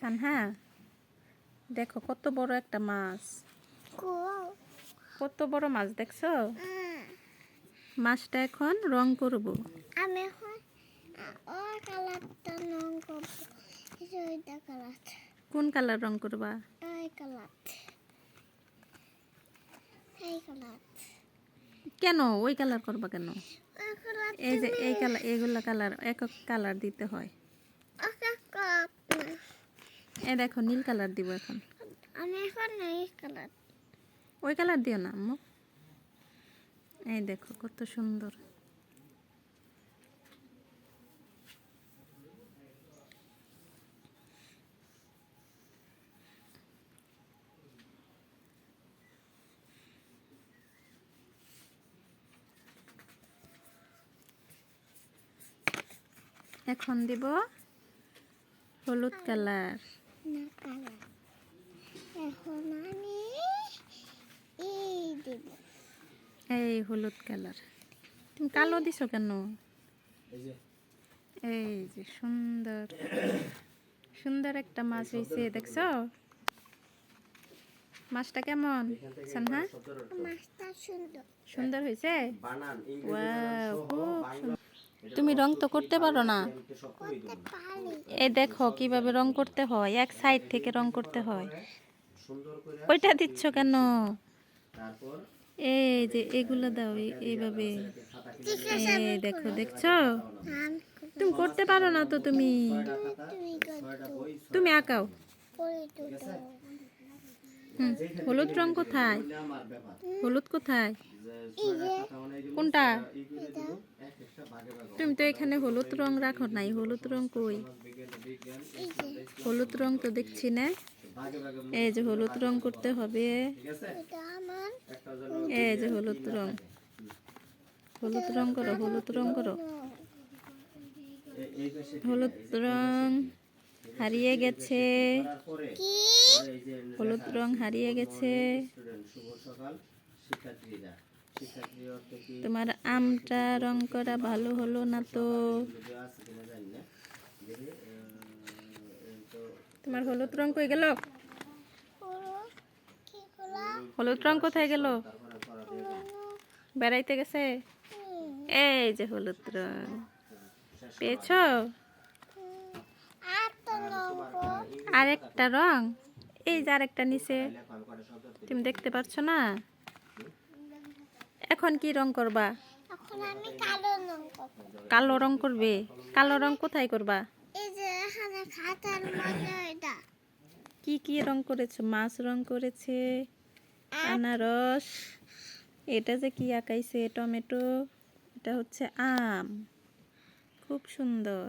সানহা দেখো কত বড় একটা মাছ. কত বড় মাছ দেখছ? Mm. মাছটা এখন রং করব। আমি এখন ও কালারটা রং করব। এই কালার। কোন কালার রং করবা? এই কালার। এই কালার। কেন? ওই কালার করবা কেন? এই যে এই কালার এইগুলা কালার একক কালার দিতে হয়। এই দেখো নীল কালার দিব এখন। আমি এখন এই কালার। ওই কালার দিও না আম্মু। এই দেখো কত সুন্দর। এখন দিব হলুদ কালার। এখন আমি এই দেব। এই হলুদ কালার। তুমি কালো দিছো কেন? এই যে সুন্দর। সুন্দর একটা মাছ হয়েছে দেখছ? মাছটা কেমন? সানহা? মাছটা সুন্দর। সুন্দর হয়েছে সহ খুব তুমি রং তো করতে পারো না? এই দেখো কীভাবে রং করতে হয় এক সাইড থেকে রং করতে হয়। সুন্দর করে ওইটা দিচ্ছ কেন? তারপর এই যে এগুলো দাও এইভাবে। এই দেখো দেখছ? তুমি করতে পারো না তো তুমি। তুমি আঁকাও। হুম হলুদ রং কোথায়? হলুদ কোথায়? মানে কোনটা? ই করে দেবো এক একটা ভাগে ভাগে তুমি তো এখানে হলুদ রং রাখো নাই। হলুদ রং কই? হলুদ রং তো দেখছি না। এই যে হলুদ রং করতে হবে। এই যে হলুদ রং। হলুদ রং করো, হলুদ রং করো। হলুদ রং হারিয়ে গেছে। হলুদ রং হারিয়ে গেছে। তোমার আমটা রং করা ভালো হলো না তো? তোমার হলুদ রং কই গেল? হলুদ রং কোথায় গেল। বেড়াইতে গেছে? এই যে হলুদ রং। পেয়েছ? আর তো লঙ্কা আর একটা রং? এই যে আরেকটা নিচে। তুমি দেখতে পাচ্ছ না? এখন কি রং করবা। কালো রং করবে? কালো রং কোথায় করবা? কি কি রং করেছ? মাছ রং করেছে আনারস এটা যে কি আঁকাইছে টমেটো এটা হচ্ছে আম। খুব সুন্দর।